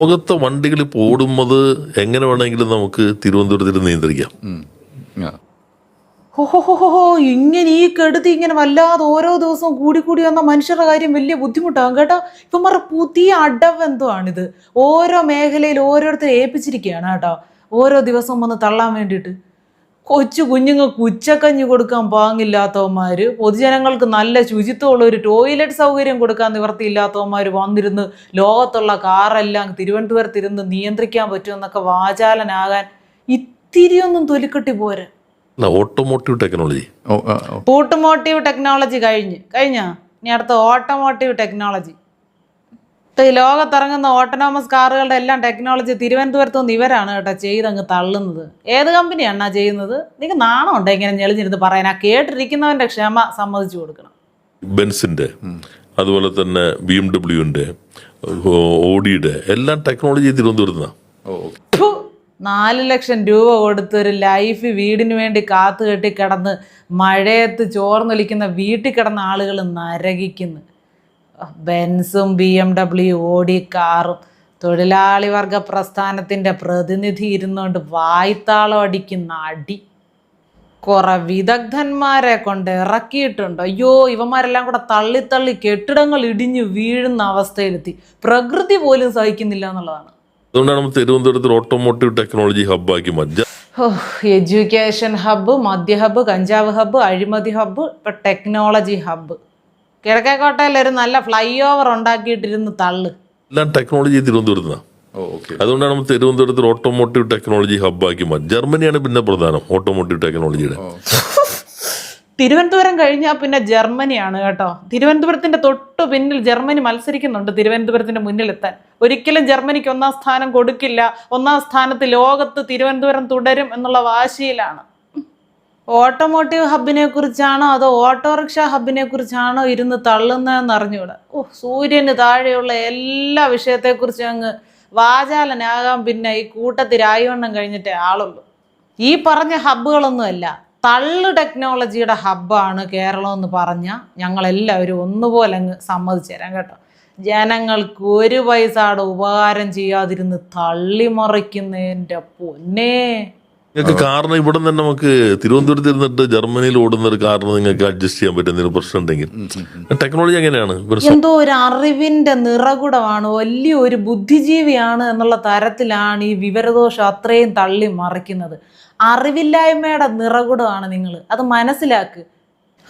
ലോകത്തെ വണ്ടികൾ ഇപ്പോൾ ഓടുന്നത് എങ്ങനെ വേണമെങ്കിലും നമുക്ക് തിരുവനന്തപുരത്തിൽ നിയന്ത്രിക്കാം. ഹോ ഇങ്ങനെ ഈ കെടുതി ഇങ്ങനെ വല്ലാതെ ഓരോ ദിവസവും കൂടി കൂടി വന്ന മനുഷ്യരുടെ കാര്യം വലിയ ബുദ്ധിമുട്ടാകും കേട്ടോ ഇപ്പൊ ഇവന്മാരുടെ പുതിയ അടവെന്തോണിത് ഓരോ മേഖലയിൽ ഓരോരുത്തരെ ഏൽപ്പിച്ചിരിക്കുകയാണ് കേട്ടോ. ഓരോ ദിവസവും വന്ന് തള്ളാൻ വേണ്ടിയിട്ട്. കൊച്ചു കുഞ്ഞുങ്ങൾക്ക് ഉച്ചക്കഞ്ഞി കൊടുക്കാൻ പാങ്ങില്ലാത്തവന്മാർ പൊതുജനങ്ങൾക്ക് നല്ല ശുചിത്വമുള്ള ഒരു ടോയ്ലറ്റ് സൗകര്യം കൊടുക്കാൻ നിവർത്തിയില്ലാത്തവന്മാർ വന്നിരുന്ന് ലോകത്തുള്ള കാറെല്ലാം തിരുവനന്തപുരത്തിരുന്ന് നിയന്ത്രിക്കാൻ പറ്റുമെന്നൊക്കെ വാചാലനാകാൻ ഇത്തിരിയൊന്നും തൊലിക്കെട്ടി പോരാ. ഓട്ടോമോട്ടീവ് ടെക്നോളജി ഓ, ആ, ഓ. ഓട്ടോമോട്ടീവ് ടെക്നോളജി കഴിഞ്ഞ്. കഴിഞ്ഞാ? ഇനി അടുത്ത ഓട്ടോമോട്ടീവ് ടെക്നോളജി ഈ ലോകത്തിറങ്ങുന്ന ഓട്ടോണോമസ് കാറുകളുടെ എല്ലാം ടെക്നോളജി തിരുവനന്തപുരത്ത് നിന്ന് ഇവരാണ് കേട്ടോ ചെയ്തങ്ങ് തള്ളുന്നത്. ഏത് കമ്പനിയാണ് ചെയ്യുന്നത്? നിങ്ങൾക്ക് നാണം ഉണ്ടോ ഇങ്ങനെ ഞെളിഞ്ഞിരുന്ന് പറയാൻ? ആ കേട്ടിരിക്കുന്നവന്റെ ക്ഷമ സമ്മതിച്ചു കൊടുക്കണം. ബെൻസിന്റെ അതുപോലെ തന്നെ ബി എം ഡബ്ല്യുന്റെ ഓഡിയുടെ എല്ലാം ടെക്നോളജി തിരുവനന്തപുരത്ത്. നാല് ലക്ഷം രൂപ കൊടുത്ത് ഒരു ലൈഫ് വീടിന് വേണ്ടി കാത്തുകെട്ടി കിടന്ന് മഴയത്ത് ചോർന്നൊലിക്കുന്ന വീട്ടിൽ കിടന്ന ആളുകൾ നരകിക്കുന്നു. ബെൻസും ബി എം ഡബ്ല്യു ഓടി കാറും തൊഴിലാളി വർഗ പ്രസ്ഥാനത്തിന്റെ പ്രതിനിധി ഇരുന്നുകൊണ്ട് വായ്ത്താളം അടിക്കുന്ന അടി. കുറെ വിദഗ്ധന്മാരെ കൊണ്ട് ഇറക്കിയിട്ടുണ്ട്. അയ്യോ ഇവന്മാരെല്ലാം കൂടെ തള്ളിത്തള്ളി തള്ളി കെട്ടിടങ്ങൾ ഇടിഞ്ഞു വീഴുന്ന അവസ്ഥയിലെത്തി. പ്രകൃതി പോലും സഹിക്കുന്നില്ല എന്നുള്ളതാണ്. അതുകൊണ്ടാണ് ഓട്ടോമോട്ടീവ് ടെക്നോളജി ഹബ്ബാക്കി എഡ്യൂക്കേഷൻ ഹബ്ബ് മദ്യ ഹബ്ബ് കഞ്ചാവ് ഹബ്ബ് അഴിമതി ഹബ്ബ് ഇപ്പം ടെക്നോളജി ഹബ്ബ് കിഴക്കേക്കോട്ടയിൽ ഒരു നല്ല ഫ്ലൈ ഓവർ ഉണ്ടാക്കിയിട്ടിരുന്ന് തള്ളു. എല്ലാം ടെക്നോളജി തിരുവനന്തപുരത്ത്. അതുകൊണ്ടാണ് നമ്മൾ തിരുവനന്തപുരത്ത് ഓട്ടോമോട്ടീവ് ടെക്നോളജി ഹബ്ബാക്കി മാറ്റി ജർമ്മനിയാണ് പിന്നെ പ്രധാനം ഓട്ടോമോട്ടീവ് ടെക്നോളജിയുടെ. തിരുവനന്തപുരം കഴിഞ്ഞാൽ പിന്നെ ജർമ്മനിയാണ് കേട്ടോ. തിരുവനന്തപുരത്തിന്റെ തൊട്ടു പിന്നിൽ ജർമ്മനി മത്സരിക്കുന്നുണ്ട് തിരുവനന്തപുരത്തിന്റെ മുന്നിലെത്താൻ. ഒരിക്കലും ജർമ്മനിക്ക് ഒന്നാം സ്ഥാനം കൊടുക്കില്ല. ഒന്നാം സ്ഥാനത്ത് ലോകത്ത് തിരുവനന്തപുരം തുടരും എന്നുള്ള വാശിയിലാണ്. ഓട്ടോമോട്ടീവ് ഹബിനെ കുറിച്ചാണോ അതോ ഓട്ടോറിക്ഷ ഹബിനെ കുറിച്ചാണോ ഇരുന്ന് തള്ളുന്നതെന്ന് അറിഞ്ഞൂടെ ഓ സൂര്യന് താഴെയുള്ള എല്ലാ വിഷയത്തെക്കുറിച്ചും അങ്ങ് വാചാലനാകാൻ പിന്നെ ഈ കൂട്ടത്തിൽ രായവണ്ണം കഴിഞ്ഞിട്ടേ ആളുള്ളൂ. ഈ പറഞ്ഞ ഹബ്ബുകളൊന്നുമല്ല. തള്ളു ടെക്നോളജിയുടെ ഹബ്ബാണ് കേരളം എന്ന് പറഞ്ഞാൽ ഞങ്ങളെല്ലാവരും ഒന്നുപോലെ അങ്ങ് സമ്മതിച്ചു തരാം കേട്ടോ. ജനങ്ങൾക്ക് ഒരു പൈസയുടെ ഉപകാരം ചെയ്യാതിരുന്ന് തള്ളിമറിക്കുന്നതിന്റെ പൊന്നേ. നിങ്ങൾക്ക് കാരണം ഇവിടെ തന്നെ നമുക്ക് തിരുവനന്തപുരത്ത് ഇരുന്നിട്ട് ജർമ്മനിയിൽ ഓടുന്ന ഒരു കാരണം നിങ്ങൾക്ക് അഡ്ജസ്റ്റ് ചെയ്യാൻ പറ്റുന്ന എന്തെങ്കിലും പ്രശ്നം ഉണ്ടെങ്കിൽ. ടെക്നോളജി എങ്ങനെയാണ് എന്തോ ഒരു അറിവിന്റെ നിറകുടമാണ് വലിയ ഒരു ബുദ്ധിജീവിയാണ് എന്നുള്ള തരത്തിലാണ് ഈ വിവരദോഷം അത്രയും തള്ളി മറിക്കുന്നത്. അറിവില്ലായ്മയുടെ നിറകുടമാണ് നിങ്ങൾ. അത് മനസ്സിലാക്ക്.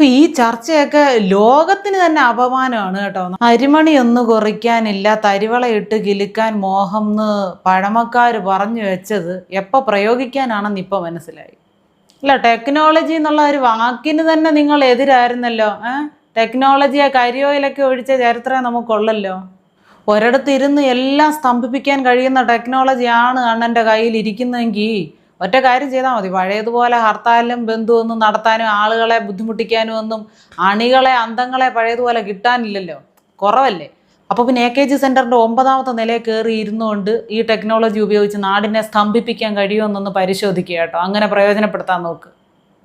ഈ ചർച്ചയൊക്കെ ലോകത്തിന് തന്നെ അപമാനമാണ് കേട്ടോ. അരിമണി ഒന്ന് കുറയ്ക്കാനില്ല തരിവള ഇട്ട് കിലുക്കാൻ മോഹം എന്ന് പഴമക്കാർ പറഞ്ഞു വെച്ചത് എപ്പോൾ പ്രയോഗിക്കാനാണെന്ന് ഇപ്പോൾ മനസ്സിലായി. അല്ല ടെക്നോളജി എന്നുള്ള ഒരു വാക്കിന് തന്നെ നിങ്ങൾ എതിരായിരുന്നല്ലോ ഏഹ് ടെക്നോളജിയെ കരിയോയിലൊക്കെ ഒഴിച്ച ചരിത്രം നമുക്കുള്ളല്ലോ. ഒരിടത്ത് ഇരുന്ന് എല്ലാം സ്തംഭിപ്പിക്കാൻ കഴിയുന്ന ടെക്നോളജിയാണ് അണ്ണന്റെ കയ്യിൽ ഇരിക്കുന്നതെങ്കിൽ ഒറ്റ കാര്യം ചെയ്താൽ മതി. പഴയതുപോലെ ഹർത്താലും ബന്ധുവൊന്നും നടത്താനും ആളുകളെ ബുദ്ധിമുട്ടിക്കാനും ഒന്നും അണികളെ അന്തങ്ങളെ പഴയതുപോലെ കിട്ടാനില്ലല്ലോ. കുറവല്ലേ? അപ്പോൾ പിന്നെ എ കെ ജി സെന്ററിന്റെ ഒമ്പതാമത്തെ നിലയിൽ കയറി ഇരുന്നുകൊണ്ട് ഈ ടെക്നോളജി ഉപയോഗിച്ച് നാടിനെ സ്തംഭിപ്പിക്കാൻ കഴിയുമെന്നൊന്ന് പരിശോധിക്കുക കേട്ടോ. അങ്ങനെ പ്രയോജനപ്പെടുത്താൻ നോക്ക്.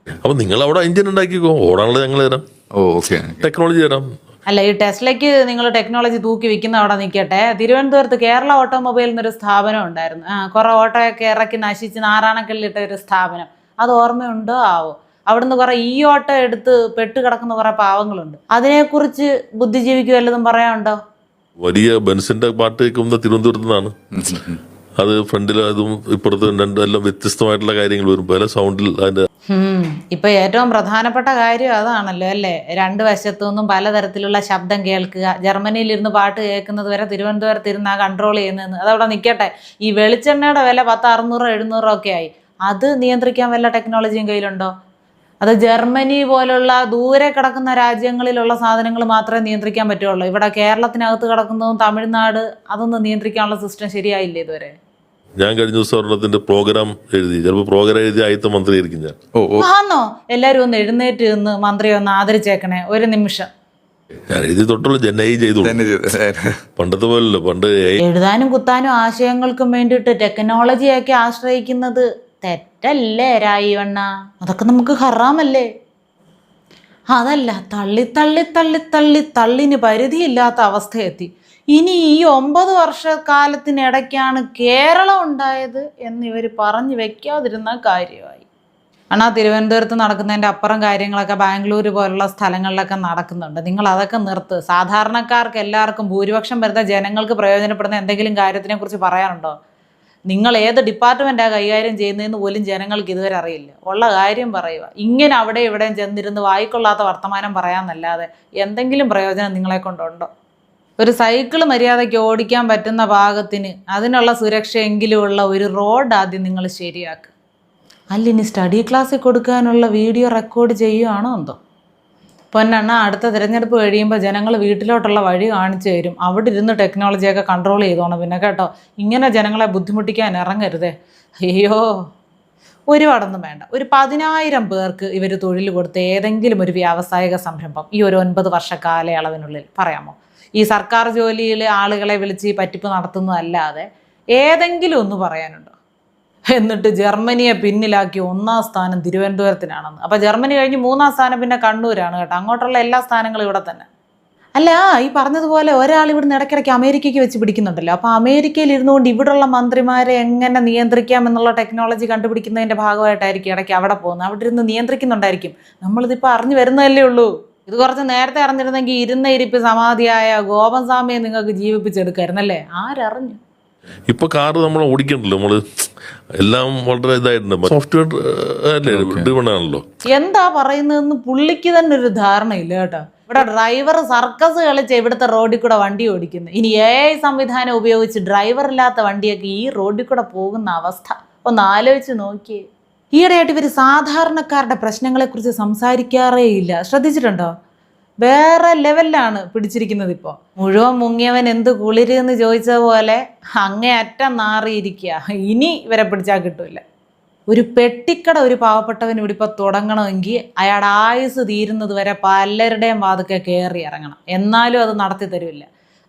അപ്പൊ നിങ്ങൾ അവിടെ എഞ്ചിൻ ഉണ്ടാക്കിക്കോ? ഓടാനുള്ളത് ഞങ്ങൾ തരാം. ഓക്കെ. ടെക്നോളജി തരാം. അല്ല ഈ ടെസ്ലയ്ക്ക് നിങ്ങൾ ടെക്നോളജി തൂക്കി വിൽക്കുന്ന അവിടെ നിൽക്കട്ടെ തിരുവനന്തപുരത്ത് കേരള ഓട്ടോമൊബൈൽ എന്നൊരു സ്ഥാപനം ഉണ്ടായിരുന്നു ആ കുറെ ഓട്ടോയൊക്കെ ഇറക്കി നശിച്ച് നാരായണക്കല്ലിട്ട ഒരു സ്ഥാപനം. അത് ഓർമ്മയുണ്ടോ? ആവോ. അവിടുന്ന് കുറെ ഈ ഓട്ടോ എടുത്ത് പെട്ട് കിടക്കുന്ന കുറെ പാവങ്ങളുണ്ട്. അതിനെക്കുറിച്ച് ബുദ്ധിജീവിക്ക് വല്ലതും പറയാനുണ്ടോ? വലിയ ബെൻസിന്റെ പാട്ട് കേൾക്കുന്നത് തിരുവനന്തപുരത്ത് നിന്നാണ് അത് ഫ്രണ്ടിൽ അതും ഇപ്പുറത്തും രണ്ടെല്ലാം വ്യത്യസ്തമായിട്ടുള്ള കാര്യങ്ങൾ വരും. പല സൗണ്ടിൽ അതിന്റെ ഇപ്പൊ ഏറ്റവും പ്രധാനപ്പെട്ട കാര്യം അതാണല്ലോ അല്ലേ? രണ്ട് വശത്തു നിന്നും പലതരത്തിലുള്ള ശബ്ദം കേൾക്കുക. ജർമ്മനിയിൽ ഇരുന്ന് പാട്ട് കേൾക്കുന്നത് വരെ തിരുവനന്തപുരത്ത് ഇരുന്ന് ആ കൺട്രോൾ ചെയ്യുന്നതെന്ന്. അതവിടെ നിൽക്കട്ടെ ഈ വെളിച്ചെണ്ണയുടെ വില പത്ത് അറുന്നൂറോ എഴുന്നൂറോ ഒക്കെ ആയി. അത് നിയന്ത്രിക്കാൻ വല്ല ടെക്നോളജിയും കയ്യിലുണ്ടോ? അത് ജർമ്മനി പോലുള്ള ദൂരെ കിടക്കുന്ന രാജ്യങ്ങളിലുള്ള സാധനങ്ങൾ മാത്രമേ നിയന്ത്രിക്കാൻ പറ്റുള്ളൂ ഇവിടെ കേരളത്തിനകത്ത് കിടക്കുന്നതും തമിഴ്നാട് അതൊന്നും നിയന്ത്രിക്കാനുള്ള സിസ്റ്റം ശരിയായില്ലേ ഇതുവരെ? ഞാൻ കഴിഞ്ഞ ദിവസം ഒരെണ്ണത്തിന്റെ പ്രോഗ്രാം എഴുതി. ചിലപ്പോൾ പ്രോഗ്രാം എഴുതി ആയത്തെ മന്ത്രി ആയിരിക്കും ഞാൻ. ഓ ഓ. ആന്നോ? എല്ലാരും ഒന്ന് എഴുന്നേറ്റ് നിന്ന് മന്ത്രിയെ ഒന്ന് ആദരിച്ചേക്കണേ. ഒരു നിമിഷം. ഞാൻ എഴുതി തൊട്ടുള്ള ജനൈ ചെയ്തു. പണ്ടത്തെ പോലല്ലോ പണ്ട് എഴുതാനും കുത്താനും ആശയങ്ങൾക്കും വേണ്ടിയിട്ട് ടെക്നോളജിയൊക്കെ ആശ്രയിക്കുന്നത് തെറ്റല്ലേ രായിവണ്ണ അതൊക്കെ നമുക്ക് ഹറാമല്ലേ? അതല്ല തള്ളി തള്ളി തള്ളി തള്ളി തള്ളിന് പരിധിയില്ലാത്ത അവസ്ഥയെത്തി. ഇനി ഈ ഒമ്പത് വർഷക്കാലത്തിനിടയ്ക്കാണ് കേരളം ഉണ്ടായത് എന്ന് ഇവർ പറഞ്ഞു വെക്കാതിരുന്ന കാര്യമായി. അണ്ണാ തിരുവനന്തപുരത്ത് നടക്കുന്നതിന്റെ അപ്പുറം കാര്യങ്ങളൊക്കെ ബാംഗ്ലൂർ പോലുള്ള സ്ഥലങ്ങളിലൊക്കെ നടക്കുന്നുണ്ട്. നിങ്ങൾ അതൊക്കെ നിർത്ത്. സാധാരണക്കാർക്ക് എല്ലാവർക്കും ഭൂരിപക്ഷം വരുന്ന ജനങ്ങൾക്ക് പ്രയോജനപ്പെടുന്ന എന്തെങ്കിലും കാര്യത്തിനെ കുറിച്ച് പറയാനുണ്ടോ? നിങ്ങൾ ഏത് ഡിപ്പാർട്ട്മെന്റാണ് കൈകാര്യം ചെയ്യുന്നതെന്ന് പോലും ജനങ്ങൾക്ക് ഇതുവരെ അറിയില്ല. ഉള്ള കാര്യം പറയുക. ഇങ്ങനെ അവിടെ ഇവിടെയും ചെന്നിരുന്ന് വായിക്കൊള്ളാത്ത വർത്തമാനം പറയാമെന്നല്ലാതെ എന്തെങ്കിലും പ്രയോജനം നിങ്ങളെ കൊണ്ടുണ്ടോ? ഒരു സൈക്കിൾ മര്യാദയ്ക്ക് ഓടിക്കാൻ പറ്റുന്ന ഭാഗത്തിന് അതിനുള്ള സുരക്ഷയെങ്കിലും ഉള്ള ഒരു റോഡ് ആദ്യം നിങ്ങൾ ശരിയാക്കുക അല്ല ഇനി സ്റ്റഡി ക്ലാസ്സിൽ കൊടുക്കാനുള്ള വീഡിയോ റെക്കോർഡ് ചെയ്യുകയാണോ എന്തോ? പൊന്നെണ്ണ അടുത്ത തിരഞ്ഞെടുപ്പ് കഴിയുമ്പോൾ ജനങ്ങൾ വീട്ടിലോട്ടുള്ള വഴി കാണിച്ചു തരും. അവിടെ ഇരുന്ന് ടെക്നോളജിയൊക്കെ കൺട്രോൾ ചെയ്തോണം പിന്നെ കേട്ടോ. ഇങ്ങനെ ജനങ്ങളെ ബുദ്ധിമുട്ടിക്കാൻ ഇറങ്ങരുതേ. അയ്യോ ഒരുപാടൊന്നും വേണ്ട. ഒരു പതിനായിരം പേർക്ക് ഇവർ തൊഴിൽ കൊടുത്ത് ഏതെങ്കിലും ഒരു വ്യാവസായിക സംരംഭം ഈ ഒരു ഒൻപത് വർഷ കാലയളവിനുള്ളിൽ പറയാമോ? ഈ സർക്കാർ ജോലിയിൽ ആളുകളെ വിളിച്ച് ഈ പറ്റിപ്പ് നടത്തുന്നതല്ലാതെ ഏതെങ്കിലും ഒന്ന് പറയാനുണ്ടോ? എന്നിട്ട് ജർമ്മനിയെ പിന്നിലാക്കി ഒന്നാം സ്ഥാനം തിരുവനന്തപുരത്തിനാണെന്ന്. അപ്പോൾ ജർമ്മനി കഴിഞ്ഞ് മൂന്നാം സ്ഥാനം പിന്നെ കണ്ണൂരാണ് കേട്ടോ. അങ്ങോട്ടുള്ള എല്ലാ സ്ഥാനങ്ങളും ഇവിടെ തന്നെ. അല്ല ഈ പറഞ്ഞതുപോലെ ഒരാൾ ഇവിടുന്ന് ഇടയ്ക്കിടയ്ക്ക് അമേരിക്കയ്ക്ക് വെച്ച് പിടിക്കുന്നുണ്ടല്ലോ. അപ്പോൾ അമേരിക്കയിൽ ഇരുന്നുകൊണ്ട് ഇവിടുള്ള മന്ത്രിമാരെ എങ്ങനെ നിയന്ത്രിക്കാം എന്നുള്ള ടെക്നോളജി കണ്ടുപിടിക്കുന്നതിന്റെ ഭാഗമായിട്ടായിരിക്കും ഇടയ്ക്ക് അവിടെ പോകുന്നത്. അവിടെ ഇരുന്ന് നിയന്ത്രിക്കുന്നുണ്ടായിരിക്കും. നമ്മളിതിപ്പോൾ അറിഞ്ഞു വരുന്നതല്ലേ ഉള്ളൂ. ഇത് കുറച്ച് നേരത്തെ അറിഞ്ഞിരുന്നെങ്കിൽ ഇരുന്ന ഇരിപ്പ് സമാധിയായ ഗോപൻ സ്വാമിയെ നിങ്ങൾക്ക് ജീവിപ്പിച്ചെടുക്കായിരുന്നല്ലേ ആരറിഞ്ഞു? ഇപ്പൊ കാറ് നമ്മൾ ഓടിക്കണ്ടല്ലോ നമ്മൾ എല്ലാം വളരെ ഇതായിട്ടുണ്ട്. സോഫ്റ്റ്വെയർ അല്ലേ ആണല്ലോ. എന്താ പറയുന്നതെന്ന് പുള്ളിക്ക് തന്നെ ഒരു ധാരണയില്ല കേട്ടോ. ഇവിടെ ഡ്രൈവർ സർക്കസ് കളിച്ച് ഇവിടുത്തെ റോഡിൽ കൂടെ വണ്ടി ഓടിക്കുന്നു. ഇനി എ ഐ സംവിധാനം ഉപയോഗിച്ച് ഡ്രൈവർ ഇല്ലാത്ത വണ്ടിയൊക്കെ ഈ റോഡിൽ കൂടെ പോകുന്ന അവസ്ഥ. ഒന്ന് ആലോചിച്ച് നോക്കിയേ. ഈയിടെയായിട്ട് ഇവർ സാധാരണക്കാരുടെ പ്രശ്നങ്ങളെക്കുറിച്ച് സംസാരിക്കാറേ ഇല്ല. ശ്രദ്ധിച്ചിട്ടുണ്ടോ? വേറെ ലെവലിലാണ് പിടിച്ചിരിക്കുന്നത് ഇപ്പോൾ മുഴുവൻ മുങ്ങിയവൻ എന്ത് കുളിര് എന്ന് ചോദിച്ച പോലെ അങ്ങേയറ്റം നാറിയിരിക്കുക. ഇനി ഇവരെ പിടിച്ചാൽ കിട്ടില്ല. ഒരു പെട്ടിക്കട ഒരു പാവപ്പെട്ടവൻ ഇവിടെ ഇപ്പോൾ തുടങ്ങണമെങ്കിൽ അയാളുടെ ആയുസ് തീരുന്നത് വരെ പലരുടെയും വാതുക്കെ കയറി ഇറങ്ങണം. എന്നാലും അത് നടത്തി തരില്ല.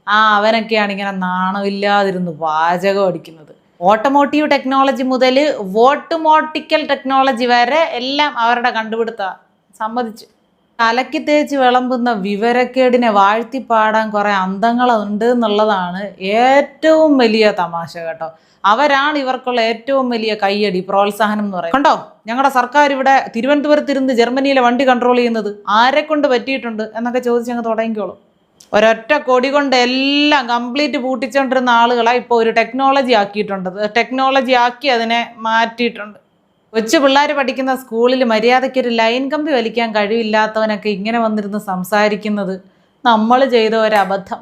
ആ അവനൊക്കെയാണ് ഇങ്ങനെ നാണമില്ലാതിരുന്ന് വാചകം അടിക്കുന്നത്. ഓട്ടോമോട്ടീവ് ടെക്നോളജി മുതൽ വോട്ടുമോട്ടിക്കൽ ടെക്നോളജി വരെ എല്ലാം അവരുടെ കണ്ടുപിടുത്ത സമ്മതിച്ചു. തലയ്ക്ക് തേച്ച് വിളമ്പുന്ന വിവരക്കേടിനെ വാഴ്ത്തിപ്പാടാൻ കുറേ അന്തങ്ങളുണ്ട് എന്നുള്ളതാണ് ഏറ്റവും വലിയ തമാശ കേട്ടോ. അവരാണ് ഇവർക്കുള്ള ഏറ്റവും വലിയ കയ്യടി പ്രോത്സാഹനം എന്ന് പറയുന്നത്. കണ്ടോ? ഞങ്ങളുടെ സർക്കാർ ഇവിടെ തിരുവനന്തപുരത്തിരുന്ന് ജർമ്മനിയിലെ വണ്ടി കൺട്രോൾ ചെയ്യുന്നത് ആരെ കൊണ്ട് പറ്റിയിട്ടുണ്ട് എന്നൊക്കെ ചോദിച്ച് ഞങ്ങൾ തുടങ്ങിക്കോളും. ഒരൊറ്റ കൊടി കൊണ്ട് എല്ലാം കംപ്ലീറ്റ് പൂട്ടിച്ചുകൊണ്ടിരുന്ന ആളുകളാണ് ഇപ്പോൾ ഒരു ടെക്നോളജി ആക്കിയിട്ടുണ്ട്. ടെക്നോളജി ആക്കി അതിനെ മാറ്റിയിട്ടുണ്ട്. കൊച്ചു പിള്ളേർ പഠിക്കുന്ന സ്കൂളിൽ മര്യാദയ്ക്ക് ഒരു ലൈൻ കമ്പി വലിക്കാൻ കഴിവില്ലാത്തവനൊക്കെ ഇങ്ങനെ വന്നിരുന്ന് സംസാരിക്കുന്നത് നമ്മൾ ചെയ്ത ഒരബദ്ധം.